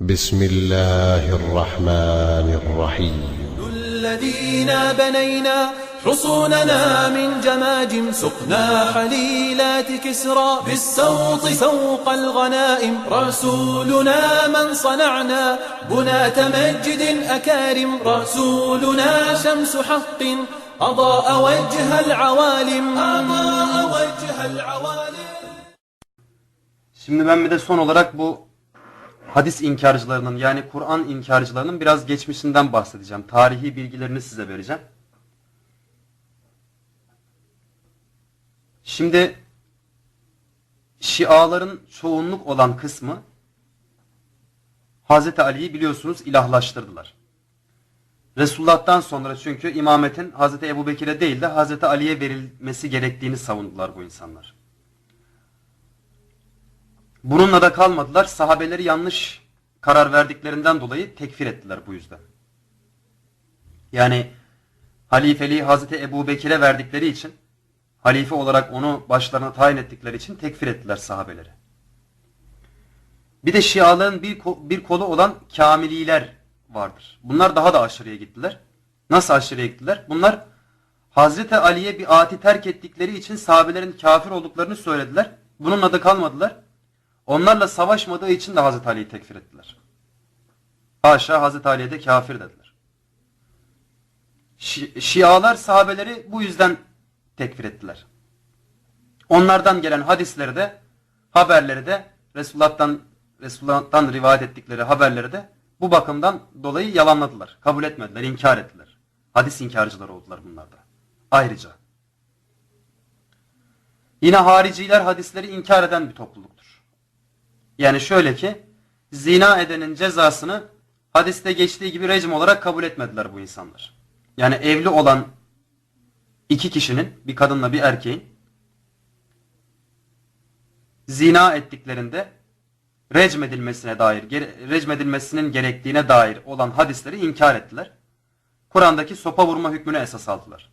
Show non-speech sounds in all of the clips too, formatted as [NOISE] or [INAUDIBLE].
بسم الله الرحمن الرحيم. الذين بنينا حصوننا من جماجم سقنا حليلات كسرى بالسوط فوق الغنائم. رسولنا من صنعنا بناة مجد أكارم. رسولنا شمس حق أضاء وجه العوالم. أضاء وجه العوالم. Şimdi ben bir de son olarak bu hadis inkarcılarının yani Kur'an inkarcılarının biraz geçmişinden bahsedeceğim. Tarihi bilgilerini size vereceğim. Şimdi Şiaların çoğunluk olan kısmı Hazreti Ali'yi biliyorsunuz ilahlaştırdılar. Resulullah'tan sonra çünkü imametin Hazreti Ebu Bekir'e değil de Hazreti Ali'ye verilmesi gerektiğini savundular bu insanlar. Bununla da kalmadılar. Sahabeleri yanlış karar verdiklerinden dolayı tekfir ettiler bu yüzden. Yani halifeliği Hazreti Ebu Bekir'e verdikleri için halife olarak onu başlarına tayin ettikleri için tekfir ettiler sahabeleri. Bir de Şiaların bir, bir kolu olan Kamililer vardır. Bunlar daha da aşırıya gittiler. Nasıl aşırıya gittiler? Bunlar Hazreti Ali'ye bir ati terk ettikleri için sahabelerin kafir olduklarını söylediler. Bununla da kalmadılar. Onlarla savaşmadığı için de Hazreti Ali'yi tekfir ettiler. Haşa Hazreti Ali'ye de kafir dediler. Şi- Şialar sahabeleri bu yüzden tekfir ettiler. Onlardan gelen hadisleri de haberleri de Resulullah'tan Resulullah'tan rivayet ettikleri haberleri de bu bakımdan dolayı yalanladılar. Kabul etmediler, inkar ettiler. Hadis inkarcıları oldular bunlar da. Ayrıca. Yine hariciler hadisleri inkar eden bir topluluktur. Yani şöyle ki zina edenin cezasını hadiste geçtiği gibi rejim olarak kabul etmediler bu insanlar. Yani evli olan iki kişinin bir kadınla bir erkeğin zina ettiklerinde recmedilmesine dair, gere- recmedilmesinin gerektiğine dair olan hadisleri inkar ettiler. Kur'an'daki sopa vurma hükmünü esas aldılar.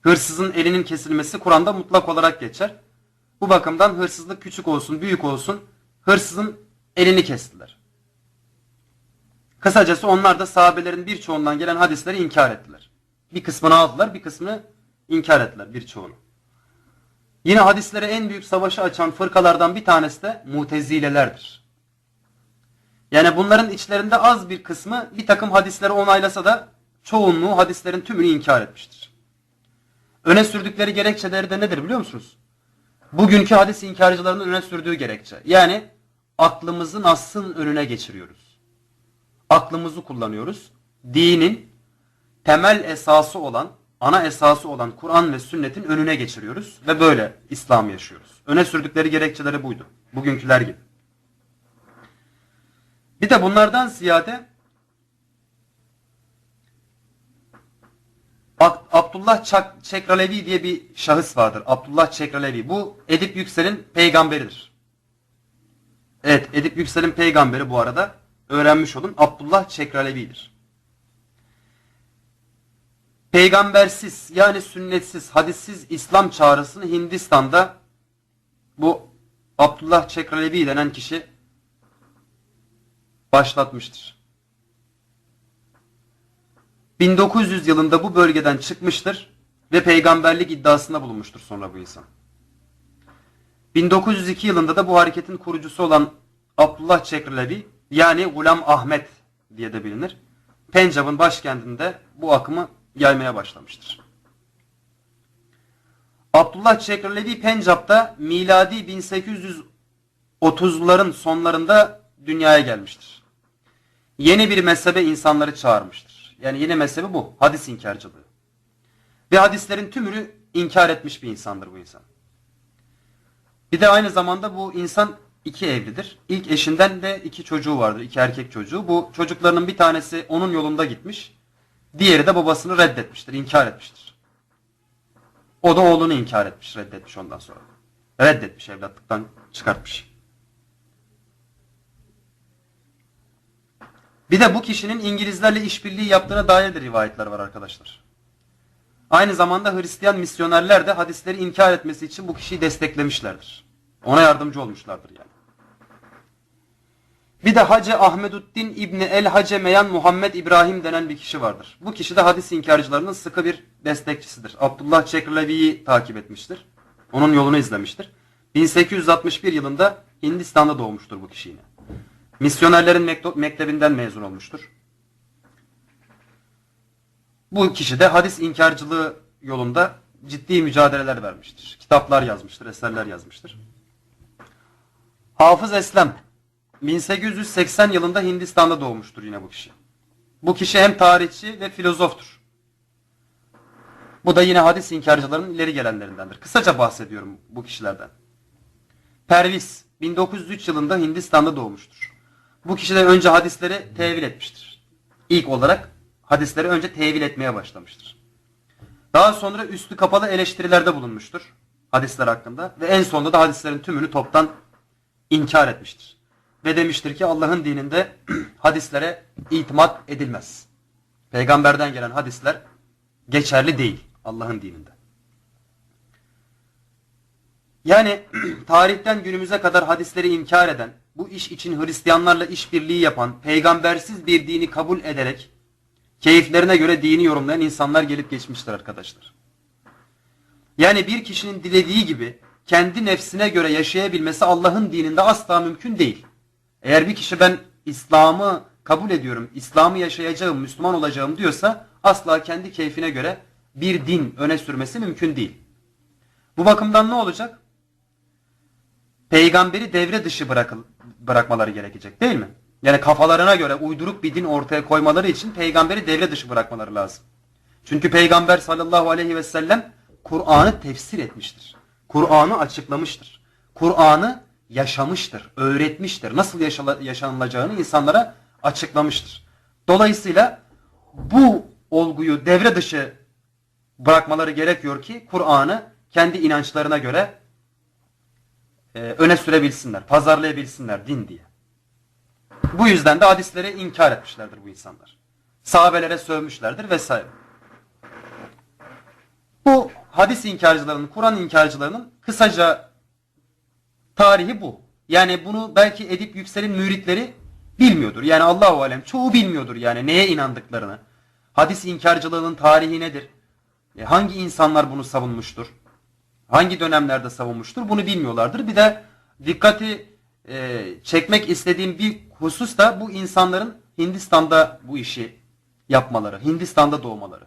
Hırsızın elinin kesilmesi Kur'an'da mutlak olarak geçer. Bu bakımdan hırsızlık küçük olsun, büyük olsun hırsızın elini kestiler. Kısacası onlar da sahabelerin birçoğundan gelen hadisleri inkar ettiler. Bir kısmını aldılar, bir kısmını inkar ettiler birçoğunu. Yine hadislere en büyük savaşı açan fırkalardan bir tanesi de mutezilelerdir. Yani bunların içlerinde az bir kısmı bir takım hadisleri onaylasa da çoğunluğu hadislerin tümünü inkar etmiştir. Öne sürdükleri gerekçeleri de nedir biliyor musunuz? Bugünkü hadis inkarcılarının öne sürdüğü gerekçe. Yani aklımızı Nas'ın önüne geçiriyoruz. Aklımızı kullanıyoruz. Dinin temel esası olan, ana esası olan Kur'an ve sünnetin önüne geçiriyoruz ve böyle İslam yaşıyoruz. Öne sürdükleri gerekçeleri buydu. Bugünküler gibi. Bir de bunlardan ziyade Ab- Abdullah Çak- Çekralevi diye bir şahıs vardır. Abdullah Çekralevi. Bu Edip Yüksel'in peygamberidir. Evet Edip Yüksel'in peygamberi bu arada. Öğrenmiş olun. Abdullah Çekralevi'dir. Peygambersiz yani sünnetsiz, hadissiz İslam çağrısını Hindistan'da bu Abdullah Çekralevi denen kişi başlatmıştır. 1900 yılında bu bölgeden çıkmıştır ve peygamberlik iddiasında bulunmuştur sonra bu insan. 1902 yılında da bu hareketin kurucusu olan Abdullah Çekralevi yani Gulam Ahmet diye de bilinir. Pencab'ın başkentinde bu akımı yaymaya başlamıştır. Abdullah Çekralevi Pencap'ta miladi 1830'ların sonlarında dünyaya gelmiştir. Yeni bir mezhebe insanları çağırmıştır. Yani yeni mezhebi bu. Hadis inkarcılığı. Ve hadislerin tümünü inkar etmiş bir insandır bu insan. Bir de aynı zamanda bu insan iki evlidir. İlk eşinden de iki çocuğu vardır. iki erkek çocuğu. Bu çocuklarının bir tanesi onun yolunda gitmiş. Diğeri de babasını reddetmiştir. inkar etmiştir. O da oğlunu inkar etmiş. Reddetmiş ondan sonra. Reddetmiş evlatlıktan çıkartmış. Bir de bu kişinin İngilizlerle işbirliği yaptığına dair de rivayetler var arkadaşlar. Aynı zamanda Hristiyan misyonerler de hadisleri inkar etmesi için bu kişiyi desteklemişlerdir. Ona yardımcı olmuşlardır yani. Bir de Hacı Ahmeduddin İbni El Hacemeyan Muhammed İbrahim denen bir kişi vardır. Bu kişi de hadis inkarcılarının sıkı bir destekçisidir. Abdullah Çekirlevi'yi takip etmiştir. Onun yolunu izlemiştir. 1861 yılında Hindistan'da doğmuştur bu kişi yine. Misyonerlerin mektebinden mezun olmuştur. Bu kişi de hadis inkarcılığı yolunda ciddi mücadeleler vermiştir. Kitaplar yazmıştır, eserler yazmıştır. Hafız Eslem 1880 yılında Hindistan'da doğmuştur yine bu kişi. Bu kişi hem tarihçi ve filozoftur. Bu da yine hadis inkarcılarının ileri gelenlerindendir. Kısaca bahsediyorum bu kişilerden. Pervis 1903 yılında Hindistan'da doğmuştur. Bu kişi de önce hadisleri tevil etmiştir. İlk olarak hadisleri önce tevil etmeye başlamıştır. Daha sonra üstü kapalı eleştirilerde bulunmuştur hadisler hakkında ve en sonunda da hadislerin tümünü toptan inkar etmiştir. Ve demiştir ki Allah'ın dininde [CLEARS THROAT] hadislere itimat edilmez. Peygamberden gelen hadisler geçerli değil Allah'ın dininde. Yani [CLEARS THROAT] tarihten günümüze kadar hadisleri inkar eden, bu iş için Hristiyanlarla işbirliği yapan, peygambersiz bir dini kabul ederek keyiflerine göre dini yorumlayan insanlar gelip geçmiştir arkadaşlar. Yani bir kişinin dilediği gibi kendi nefsine göre yaşayabilmesi Allah'ın dininde asla mümkün değil. Eğer bir kişi ben İslam'ı kabul ediyorum, İslam'ı yaşayacağım, Müslüman olacağım diyorsa asla kendi keyfine göre bir din öne sürmesi mümkün değil. Bu bakımdan ne olacak? Peygamberi devre dışı bırakıl, bırakmaları gerekecek değil mi? Yani kafalarına göre uyduruk bir din ortaya koymaları için peygamberi devre dışı bırakmaları lazım. Çünkü peygamber sallallahu aleyhi ve sellem Kur'an'ı tefsir etmiştir. Kur'an'ı açıklamıştır. Kur'an'ı yaşamıştır, öğretmiştir. Nasıl yaşanılacağını insanlara açıklamıştır. Dolayısıyla bu olguyu devre dışı bırakmaları gerekiyor ki Kur'an'ı kendi inançlarına göre e, öne sürebilsinler, pazarlayabilsinler din diye. Bu yüzden de hadisleri inkar etmişlerdir bu insanlar. Sahabelere sövmüşlerdir vesaire. Bu hadis inkarcılarının, Kur'an inkarcılarının kısaca tarihi bu. Yani bunu belki Edip Yüksel'in müritleri bilmiyordur. Yani Allahu alem çoğu bilmiyordur yani neye inandıklarını. Hadis inkarcılığının tarihi nedir? E, hangi insanlar bunu savunmuştur? Hangi dönemlerde savunmuştur? Bunu bilmiyorlardır. Bir de dikkati e, çekmek istediğim bir husus da bu insanların Hindistan'da bu işi yapmaları, Hindistan'da doğmaları.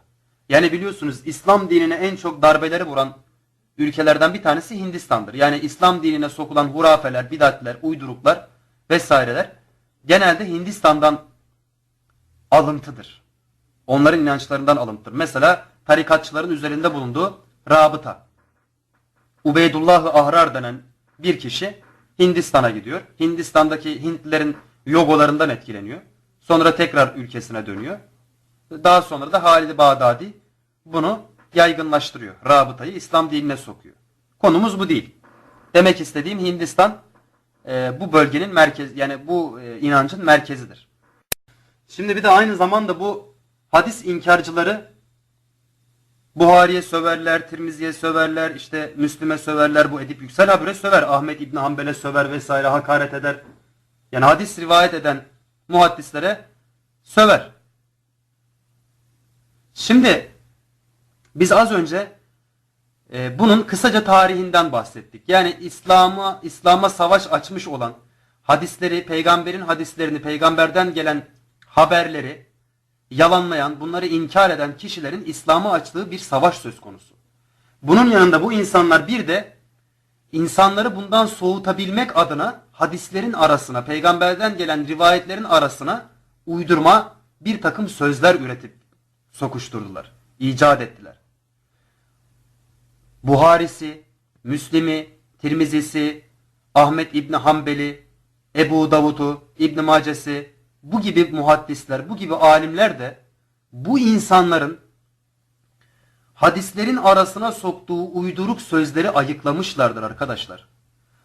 Yani biliyorsunuz İslam dinine en çok darbeleri vuran ülkelerden bir tanesi Hindistan'dır. Yani İslam dinine sokulan hurafeler, bidatler, uyduruklar vesaireler genelde Hindistan'dan alıntıdır. Onların inançlarından alıntıdır. Mesela tarikatçıların üzerinde bulunduğu rabıta. Ubeydullah-ı Ahrar denen bir kişi Hindistan'a gidiyor. Hindistan'daki Hintlilerin yogolarından etkileniyor. Sonra tekrar ülkesine dönüyor. Daha sonra da Halid-i Bağdadi bunu yaygınlaştırıyor. Rabıtayı İslam dinine sokuyor. Konumuz bu değil. Demek istediğim Hindistan e, bu bölgenin merkezi yani bu e, inancın merkezidir. Şimdi bir de aynı zamanda bu hadis inkarcıları Buhari'ye söverler, Tirmizi'ye söverler, işte Müslüme söverler, bu Edip Yüksel habire söver, Ahmet İbni Hanbel'e söver vesaire hakaret eder. Yani hadis rivayet eden muhaddislere söver. Şimdi biz az önce e, bunun kısaca tarihinden bahsettik. Yani İslam'a İslam'a savaş açmış olan hadisleri, peygamberin hadislerini, peygamberden gelen haberleri yalanlayan, bunları inkar eden kişilerin İslam'a açtığı bir savaş söz konusu. Bunun yanında bu insanlar bir de insanları bundan soğutabilmek adına hadislerin arasına, peygamberden gelen rivayetlerin arasına uydurma bir takım sözler üretip sokuşturdular, icat ettiler. Buharisi, Müslim'i, Tirmizisi, Ahmet İbni Hanbeli, Ebu Davud'u, İbn Macesi, bu gibi muhaddisler, bu gibi alimler de bu insanların hadislerin arasına soktuğu uyduruk sözleri ayıklamışlardır arkadaşlar.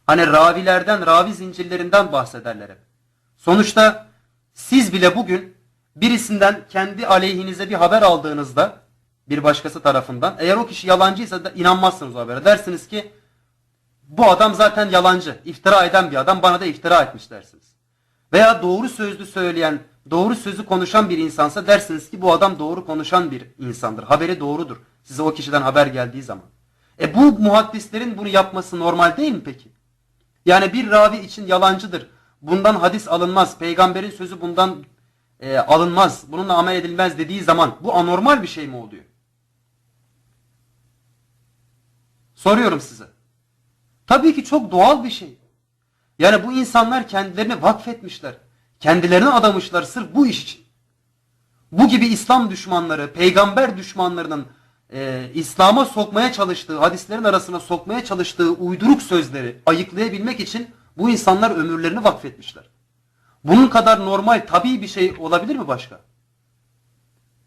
Hani ravilerden, ravi zincirlerinden bahsederler hep. Sonuçta siz bile bugün birisinden kendi aleyhinize bir haber aldığınızda bir başkası tarafından eğer o kişi yalancıysa da inanmazsınız o habere. Dersiniz ki bu adam zaten yalancı, iftira eden bir adam bana da iftira etmiş dersiniz. Veya doğru sözlü söyleyen, doğru sözü konuşan bir insansa dersiniz ki bu adam doğru konuşan bir insandır. Haberi doğrudur. Size o kişiden haber geldiği zaman. E bu muhaddislerin bunu yapması normal değil mi peki? Yani bir ravi için yalancıdır. Bundan hadis alınmaz. Peygamberin sözü bundan e, alınmaz. Bununla amel edilmez dediği zaman bu anormal bir şey mi oluyor? Soruyorum size. Tabii ki çok doğal bir şey. Yani bu insanlar kendilerini vakfetmişler. Kendilerini adamışlar sırf bu iş için. Bu gibi İslam düşmanları, peygamber düşmanlarının e, İslam'a sokmaya çalıştığı, hadislerin arasına sokmaya çalıştığı uyduruk sözleri ayıklayabilmek için bu insanlar ömürlerini vakfetmişler. Bunun kadar normal, tabii bir şey olabilir mi başka?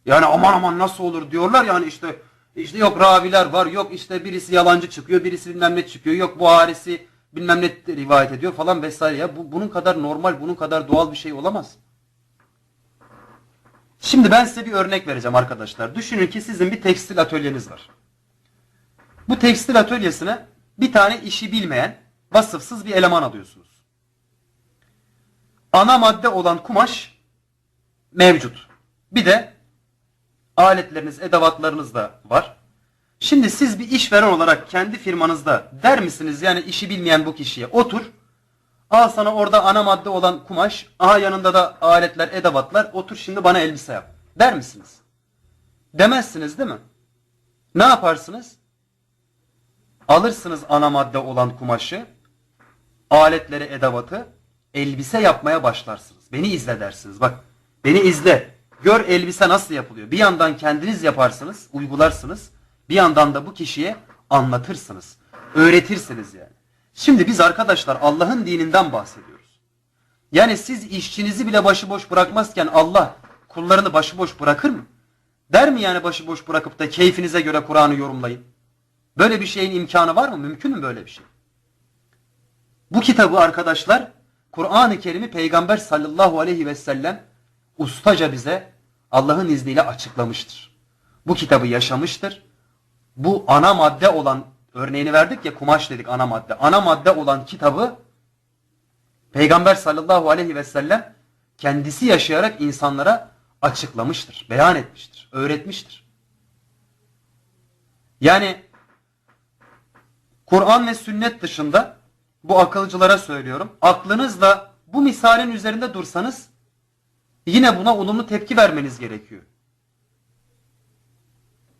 Yani aman aman nasıl olur diyorlar yani işte işte yok raviler var, yok işte birisi yalancı çıkıyor, birisi bilmem ne çıkıyor, yok Buharisi bilmem ne rivayet ediyor falan vesaire ya. Bu, bunun kadar normal, bunun kadar doğal bir şey olamaz. Şimdi ben size bir örnek vereceğim arkadaşlar. Düşünün ki sizin bir tekstil atölyeniz var. Bu tekstil atölyesine bir tane işi bilmeyen, vasıfsız bir eleman alıyorsunuz. Ana madde olan kumaş mevcut. Bir de aletleriniz, edevatlarınız da var. Şimdi siz bir işveren olarak kendi firmanızda der misiniz yani işi bilmeyen bu kişiye otur. Al sana orada ana madde olan kumaş, aha yanında da aletler, edevatlar. Otur şimdi bana elbise yap. Der misiniz? Demezsiniz değil mi? Ne yaparsınız? Alırsınız ana madde olan kumaşı, aletleri, edevatı, elbise yapmaya başlarsınız. Beni izle dersiniz. Bak, beni izle. Gör elbise nasıl yapılıyor. Bir yandan kendiniz yaparsınız, uygularsınız. Bir yandan da bu kişiye anlatırsınız. Öğretirsiniz yani. Şimdi biz arkadaşlar Allah'ın dininden bahsediyoruz. Yani siz işçinizi bile başıboş bırakmazken Allah kullarını başıboş bırakır mı? Der mi yani başıboş bırakıp da keyfinize göre Kur'an'ı yorumlayın? Böyle bir şeyin imkanı var mı? Mümkün mü böyle bir şey? Bu kitabı arkadaşlar Kur'an-ı Kerim'i Peygamber sallallahu aleyhi ve sellem ustaca bize Allah'ın izniyle açıklamıştır. Bu kitabı yaşamıştır. Bu ana madde olan örneğini verdik ya kumaş dedik ana madde. Ana madde olan kitabı Peygamber sallallahu aleyhi ve sellem kendisi yaşayarak insanlara açıklamıştır, beyan etmiştir, öğretmiştir. Yani Kur'an ve sünnet dışında bu akılcılara söylüyorum. Aklınızla bu misalin üzerinde dursanız yine buna olumlu tepki vermeniz gerekiyor.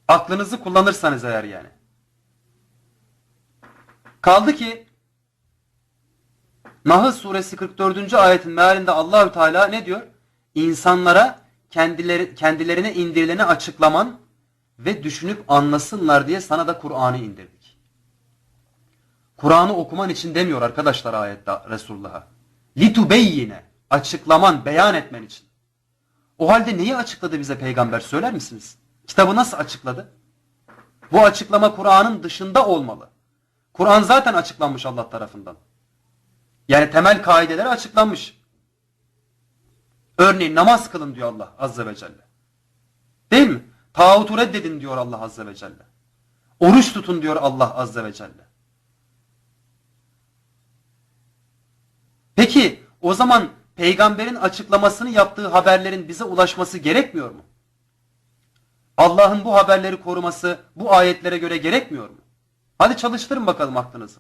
Aklınızı kullanırsanız eğer yani. Kaldı ki Nahl suresi 44. ayetin mealinde Allahü Teala ne diyor? İnsanlara kendileri, kendilerine indirileni açıklaman ve düşünüp anlasınlar diye sana da Kur'an'ı indirdik. Kur'an'ı okuman için demiyor arkadaşlar ayette Resulullah'a. Litubeyyine açıklaman, beyan etmen için. O halde neyi açıkladı bize peygamber söyler misiniz? Kitabı nasıl açıkladı? Bu açıklama Kur'an'ın dışında olmalı. Kur'an zaten açıklanmış Allah tarafından. Yani temel kaideleri açıklanmış. Örneğin namaz kılın diyor Allah Azze ve Celle. Değil mi? Tağutu reddedin diyor Allah Azze ve Celle. Oruç tutun diyor Allah Azze ve Celle. Peki o zaman peygamberin açıklamasını yaptığı haberlerin bize ulaşması gerekmiyor mu? Allah'ın bu haberleri koruması bu ayetlere göre gerekmiyor mu? Hadi çalıştırın bakalım aklınızı.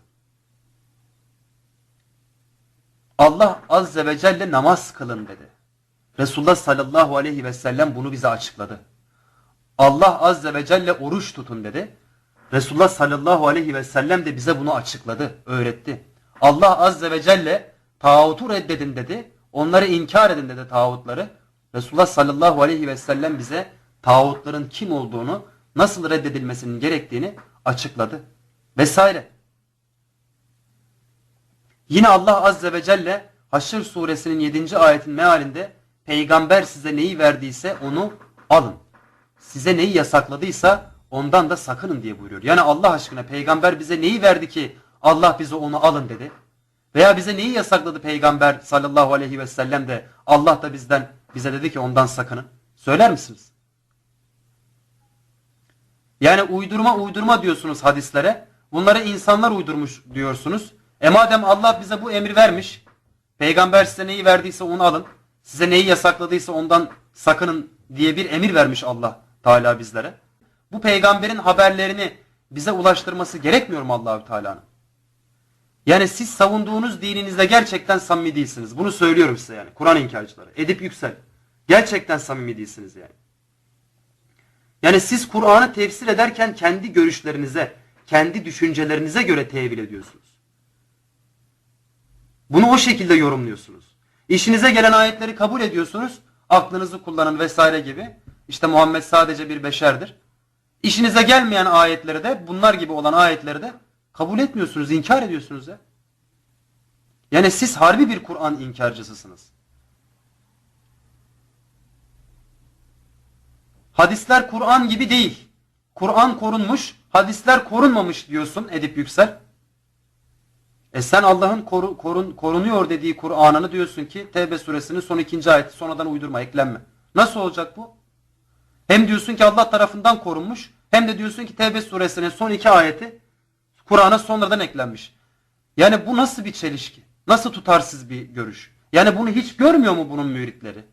Allah azze ve celle namaz kılın dedi. Resulullah sallallahu aleyhi ve sellem bunu bize açıkladı. Allah azze ve celle oruç tutun dedi. Resulullah sallallahu aleyhi ve sellem de bize bunu açıkladı, öğretti. Allah azze ve celle tağutu reddedin dedi. Onları inkar edin dedi tağutları. Resulullah sallallahu aleyhi ve sellem bize tağutların kim olduğunu, nasıl reddedilmesinin gerektiğini açıkladı. Vesaire. Yine Allah azze ve celle Haşr suresinin 7. ayetin mealinde peygamber size neyi verdiyse onu alın. Size neyi yasakladıysa ondan da sakının diye buyuruyor. Yani Allah aşkına peygamber bize neyi verdi ki Allah bize onu alın dedi. Veya bize neyi yasakladı peygamber sallallahu aleyhi ve sellem de Allah da bizden bize dedi ki ondan sakının. Söyler misiniz? Yani uydurma uydurma diyorsunuz hadislere. Bunları insanlar uydurmuş diyorsunuz. E madem Allah bize bu emri vermiş, Peygamber size neyi verdiyse onu alın. Size neyi yasakladıysa ondan sakının diye bir emir vermiş Allah Teala bizlere. Bu peygamberin haberlerini bize ulaştırması gerekmiyor mu Allahü Teala'nın? Yani siz savunduğunuz dininizde gerçekten samimi değilsiniz. Bunu söylüyorum size yani. Kur'an inkarcıları. Edip yüksel. Gerçekten samimi değilsiniz yani. Yani siz Kur'an'ı tefsir ederken kendi görüşlerinize, kendi düşüncelerinize göre tevil ediyorsunuz. Bunu o şekilde yorumluyorsunuz. İşinize gelen ayetleri kabul ediyorsunuz. Aklınızı kullanın vesaire gibi. İşte Muhammed sadece bir beşerdir. İşinize gelmeyen ayetleri de bunlar gibi olan ayetleri de kabul etmiyorsunuz, inkar ediyorsunuz ya. Yani siz harbi bir Kur'an inkarcısısınız. Hadisler Kur'an gibi değil. Kur'an korunmuş, hadisler korunmamış diyorsun Edip Yüksel. E sen Allah'ın koru, korun, korunuyor dediği Kur'an'ını diyorsun ki Tevbe suresinin son ikinci ayeti sonradan uydurma, eklenme. Nasıl olacak bu? Hem diyorsun ki Allah tarafından korunmuş, hem de diyorsun ki Tevbe suresinin son iki ayeti Kur'an'a sonradan eklenmiş. Yani bu nasıl bir çelişki? Nasıl tutarsız bir görüş? Yani bunu hiç görmüyor mu bunun müritleri?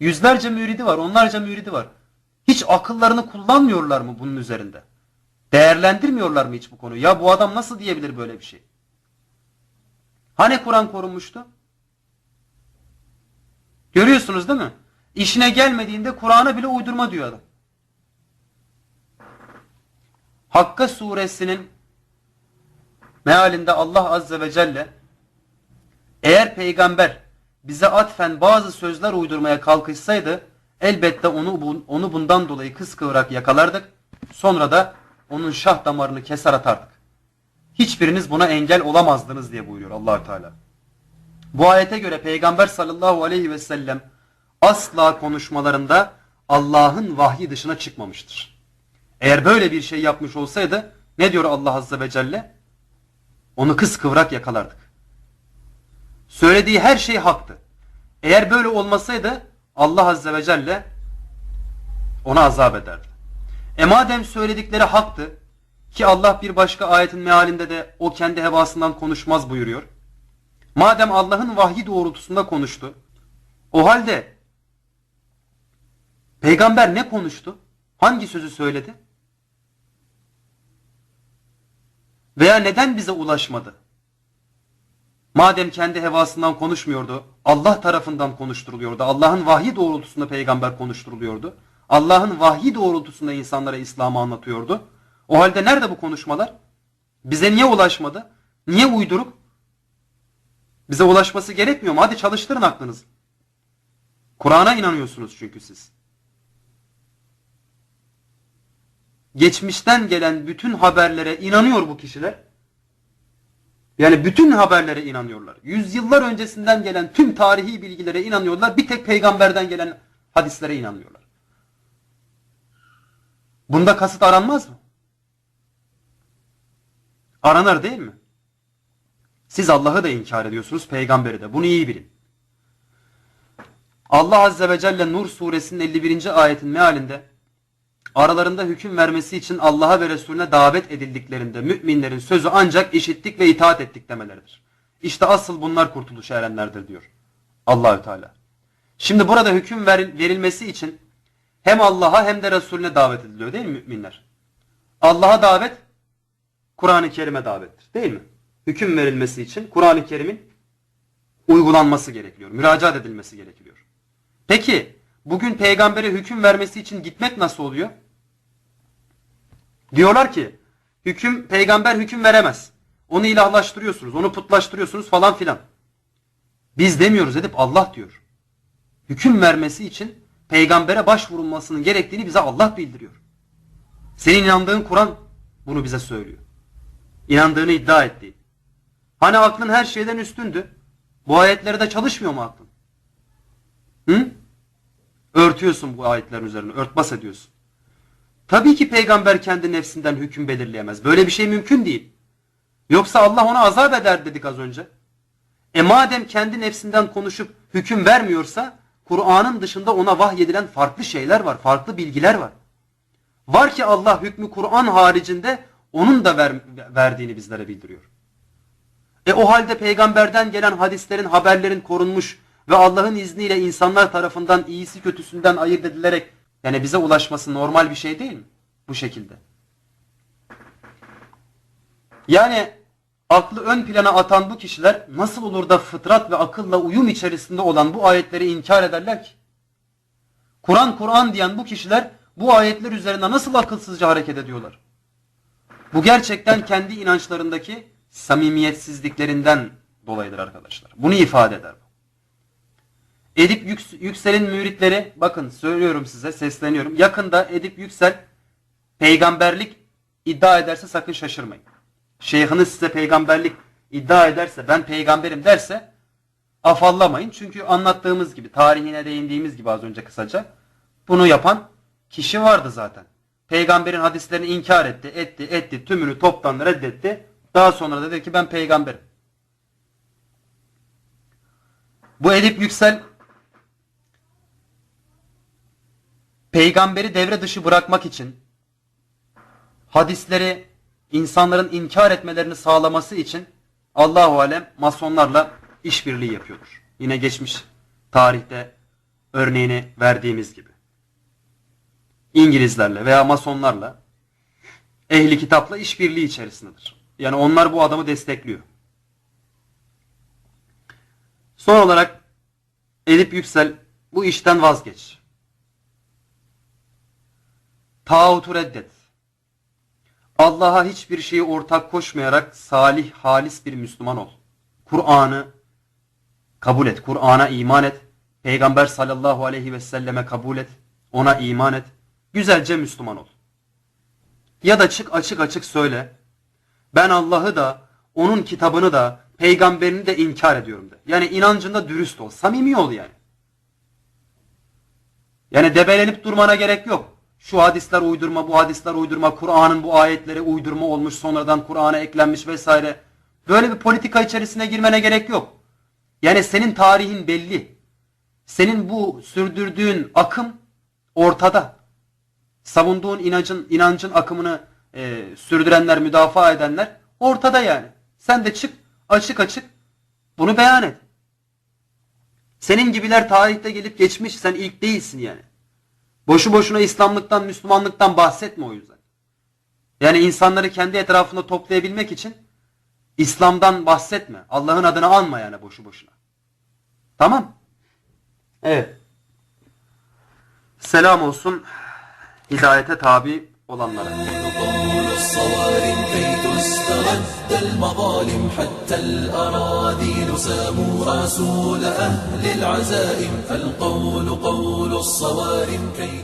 Yüzlerce müridi var, onlarca müridi var. Hiç akıllarını kullanmıyorlar mı bunun üzerinde? Değerlendirmiyorlar mı hiç bu konuyu? Ya bu adam nasıl diyebilir böyle bir şey? Hani Kur'an korunmuştu? Görüyorsunuz değil mi? İşine gelmediğinde Kur'an'a bile uydurma diyor adam. Hakka suresinin mealinde Allah Azze ve Celle eğer peygamber bize atfen bazı sözler uydurmaya kalkışsaydı elbette onu, onu bundan dolayı kıskıvrak yakalardık. Sonra da onun şah damarını keser atardık. Hiçbiriniz buna engel olamazdınız diye buyuruyor Allahü Teala. Bu ayete göre Peygamber sallallahu aleyhi ve sellem asla konuşmalarında Allah'ın vahyi dışına çıkmamıştır. Eğer böyle bir şey yapmış olsaydı ne diyor Allah azze ve celle? Onu kıskıvrak yakalardık. Söylediği her şey haktı. Eğer böyle olmasaydı Allah azze ve celle ona azap ederdi. E madem söyledikleri haktı ki Allah bir başka ayetin mealinde de o kendi hevasından konuşmaz buyuruyor. Madem Allah'ın vahyi doğrultusunda konuştu, o halde peygamber ne konuştu? Hangi sözü söyledi? Veya neden bize ulaşmadı? Madem kendi hevasından konuşmuyordu, Allah tarafından konuşturuluyordu. Allah'ın vahyi doğrultusunda peygamber konuşturuluyordu. Allah'ın vahyi doğrultusunda insanlara İslam'ı anlatıyordu. O halde nerede bu konuşmalar? Bize niye ulaşmadı? Niye uyduruk? Bize ulaşması gerekmiyor mu? Hadi çalıştırın aklınızı. Kur'an'a inanıyorsunuz çünkü siz. Geçmişten gelen bütün haberlere inanıyor bu kişiler. Yani bütün haberlere inanıyorlar. Yüzyıllar öncesinden gelen tüm tarihi bilgilere inanıyorlar. Bir tek peygamberden gelen hadislere inanıyorlar. Bunda kasıt aranmaz mı? Aranır değil mi? Siz Allah'ı da inkar ediyorsunuz, peygamberi de. Bunu iyi bilin. Allah Azze ve Celle Nur suresinin 51. ayetin mealinde aralarında hüküm vermesi için Allah'a ve Resulüne davet edildiklerinde müminlerin sözü ancak işittik ve itaat ettik demeleridir. İşte asıl bunlar kurtuluşa erenlerdir diyor Allahü Teala. Şimdi burada hüküm verilmesi için hem Allah'a hem de Resulüne davet ediliyor değil mi müminler? Allah'a davet Kur'an-ı Kerim'e davettir değil mi? Hüküm verilmesi için Kur'an-ı Kerim'in uygulanması gerekiyor. Müracaat edilmesi gerekiyor. Peki bugün peygambere hüküm vermesi için gitmek nasıl oluyor? Diyorlar ki hüküm peygamber hüküm veremez. Onu ilahlaştırıyorsunuz, onu putlaştırıyorsunuz falan filan. Biz demiyoruz edip Allah diyor. Hüküm vermesi için peygambere başvurulmasının gerektiğini bize Allah bildiriyor. Senin inandığın Kur'an bunu bize söylüyor. İnandığını iddia ettiği. Hani aklın her şeyden üstündü. Bu ayetlerde çalışmıyor mu aklın? Hı? Örtüyorsun bu ayetlerin üzerine. Örtbas ediyorsun. Tabii ki peygamber kendi nefsinden hüküm belirleyemez. Böyle bir şey mümkün değil. Yoksa Allah ona azap eder dedik az önce. E madem kendi nefsinden konuşup hüküm vermiyorsa Kur'an'ın dışında ona vahyedilen farklı şeyler var. Farklı bilgiler var. Var ki Allah hükmü Kur'an haricinde onun da ver, verdiğini bizlere bildiriyor. E o halde peygamberden gelen hadislerin, haberlerin korunmuş ve Allah'ın izniyle insanlar tarafından iyisi kötüsünden ayırt edilerek yani bize ulaşması normal bir şey değil mi? Bu şekilde. Yani aklı ön plana atan bu kişiler nasıl olur da fıtrat ve akılla uyum içerisinde olan bu ayetleri inkar ederler ki? Kur'an Kur'an diyen bu kişiler bu ayetler üzerine nasıl akılsızca hareket ediyorlar? Bu gerçekten kendi inançlarındaki samimiyetsizliklerinden dolayıdır arkadaşlar. Bunu ifade eder bu. Edip Yüks- Yüksel'in müritleri bakın söylüyorum size sesleniyorum. Yakında Edip Yüksel peygamberlik iddia ederse sakın şaşırmayın. Şeyhiniz size peygamberlik iddia ederse ben peygamberim derse afallamayın. Çünkü anlattığımız gibi tarihine değindiğimiz gibi az önce kısaca bunu yapan kişi vardı zaten. Peygamberin hadislerini inkar etti, etti, etti, tümünü toptan reddetti. Daha sonra da dedi ki ben peygamberim. Bu Edip Yüksel peygamberi devre dışı bırakmak için hadisleri insanların inkar etmelerini sağlaması için Allahu alem masonlarla işbirliği yapıyordur. Yine geçmiş tarihte örneğini verdiğimiz gibi. İngilizlerle veya masonlarla ehli kitapla işbirliği içerisindedir. Yani onlar bu adamı destekliyor. Son olarak Edip Yüksel bu işten vazgeç. Tağutu reddet. Allah'a hiçbir şeyi ortak koşmayarak salih, halis bir Müslüman ol. Kur'an'ı kabul et. Kur'an'a iman et. Peygamber sallallahu aleyhi ve selleme kabul et. Ona iman et. Güzelce Müslüman ol. Ya da çık açık açık söyle. Ben Allah'ı da, onun kitabını da, peygamberini de inkar ediyorum de. Yani inancında dürüst ol. Samimi ol yani. Yani debelenip durmana gerek yok. Şu hadisler uydurma, bu hadisler uydurma, Kur'an'ın bu ayetleri uydurma olmuş, sonradan Kur'an'a eklenmiş vesaire. Böyle bir politika içerisine girmene gerek yok. Yani senin tarihin belli. Senin bu sürdürdüğün akım ortada. Savunduğun inancın inancın akımını e, sürdürenler, müdafaa edenler ortada yani. Sen de çık açık açık bunu beyan et. Senin gibiler tarihte gelip geçmiş, sen ilk değilsin yani. Boşu boşuna İslamlıktan, Müslümanlıktan bahsetme o yüzden. Yani insanları kendi etrafında toplayabilmek için İslam'dan bahsetme. Allah'ın adını anma yani boşu boşuna. Tamam? Evet. Selam olsun hidayete tabi olanlara. كي تسترد المظالم حتى الأراذيل ساموا رسول أهل العزائم فالقول قول الصوارم كي